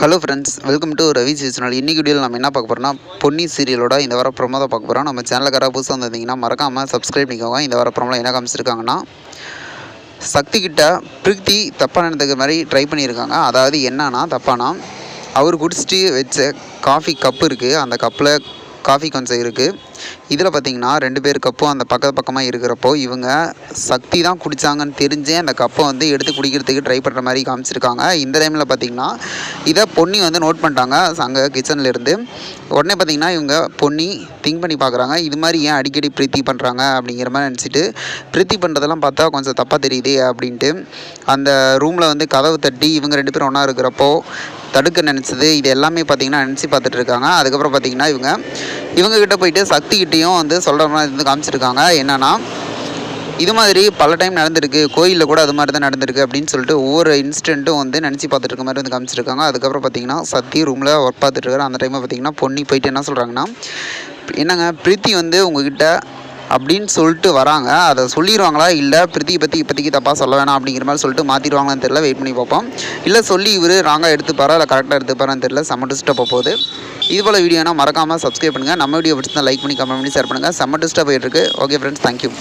Hello friends welcome to Ravi seasonal இன்றைக்கி வீடியோவில் நம்ம என்ன பார்க்க போகிறோம்னா பொன்னி சீரியலோட இந்த வர ப்ரோமோ தான் பார்க்க போகிறோம் நம்ம சேனலுக்காராக புதுசாக வந்திருந்தீங்கன்னா மறக்காமல் சப்ஸ்கிரைப் பண்ணிக்கோங்க. இந்த வர ப்ரோமோவில் என்ன காமிச்சிருக்காங்கன்னா சக்தி கிட்ட பிரீத்தி தப்பாக நடந்துக்கிற மாதிரி ட்ரை பண்ணியிருக்காங்க. அதாவது என்னன்னா தப்பானா அவர் குடிச்சிட்டு வச்ச காஃபி கப்பு இருக்குது அந்த கப்பில் காஃபி கொஞ்சம் இருக்குது இதில் பார்த்தீங்கன்னா ரெண்டு பேர் கப்பும் அந்த பக்கத்து பக்கமாக இருக்கிறப்போ இவங்க சக்தி தான் குடித்தாங்கன்னு தெரிஞ்சே அந்த கப்பை வந்து எடுத்து குடிக்கிறதுக்கு ட்ரை பண்ணுற மாதிரி காமிச்சிருக்காங்க. இந்த டைமில் பார்த்தீங்கன்னா இதை பொன்னி வந்து நோட் பண்ணிட்டாங்க அங்கே கிச்சனில் இருந்து. உடனே பார்த்தீங்கன்னா இவங்க பொன்னி திங்க் பண்ணி பார்க்குறாங்க இது மாதிரி ஏன் அடிக்கடி பிரீத்தி பண்ணுறாங்க அப்படிங்கிற மாதிரி நினச்சிட்டு பிரீத்தி பண்ணுறதெல்லாம் பார்த்தா கொஞ்சம் தப்பாக தெரியுதே அப்படின்ட்டு அந்த ரூமில் வந்து கதவு தட்டி இவங்க ரெண்டு பேரும் ஒன்றா இருக்கிறப்போ தடுக்க நினச்சது. இது எல்லாமே பார்த்தீங்கன்னா நினச்சி பார்த்துட்டு இருக்காங்க. அதுக்கப்புறம் பார்த்தீங்கன்னா இவங்க இவங்கக்கிட்ட போயிட்டு சக்திகிட்டேயும் வந்து சொல்கிற மாதிரி வந்து காமிச்சிருக்காங்க. என்னென்னா இது மாதிரி பல டைம் நடந்திருக்கு. கோயிலில் கூட அது மாதிரி தான் நடந்திருக்கு அப்படின்னு சொல்லிட்டு ஒவ்வொரு இன்சிடென்ட்டும் வந்து நினச்சி பார்த்துட்டு இருக்க மாதிரி வந்து காமிச்சிருக்காங்க. அதுக்கப்புறம் பார்த்தீங்கன்னா சக்தி ரூமில் ஒர்க் பார்த்துட்டு இருக்காரு. அந்த டைமில் பார்த்தீங்கன்னா பொன்னி போயிட்டு என்ன சொல்கிறாங்கன்னா என்னங்க பிரீத்தி வந்து உங்ககிட்ட அப்படின்னு சொல்லிட்டு வராங்க. அதை சொல்லிடுவாங்களா இல்லை பிரீத்தியை பற்றி இப்போதைக்கு தப்பாக சொல்ல வேணாம் அப்படிங்கிற மாதிரி சொல்லிட்டு மாற்றிடுவாங்களான்னு தெரியல. வெயிட் பண்ணி பார்ப்போம். இல்லை சொல்லி இவர் ராங்காக எடுத்துப்பாரா? இல்லை கரெக்டாக எடுத்துப்பாரான்னு தெரியல. செம்ம டிஸ்டர்ப் போகுது. இது போல் வீடியோனா மறக்காமல் சப்ஸ்கிரைப் பண்ணுங்கள் நம்ம வீடியோ பிடிச்சிருந்தா லைக் பண்ணி கமெண்ட் பண்ணி ஷேர் பண்ணுங்கள் செம்ம டிஸ்டர்ப் போயிட்டு ஓகே ஃப்ரெண்ட்ஸ் தேங்க்யூ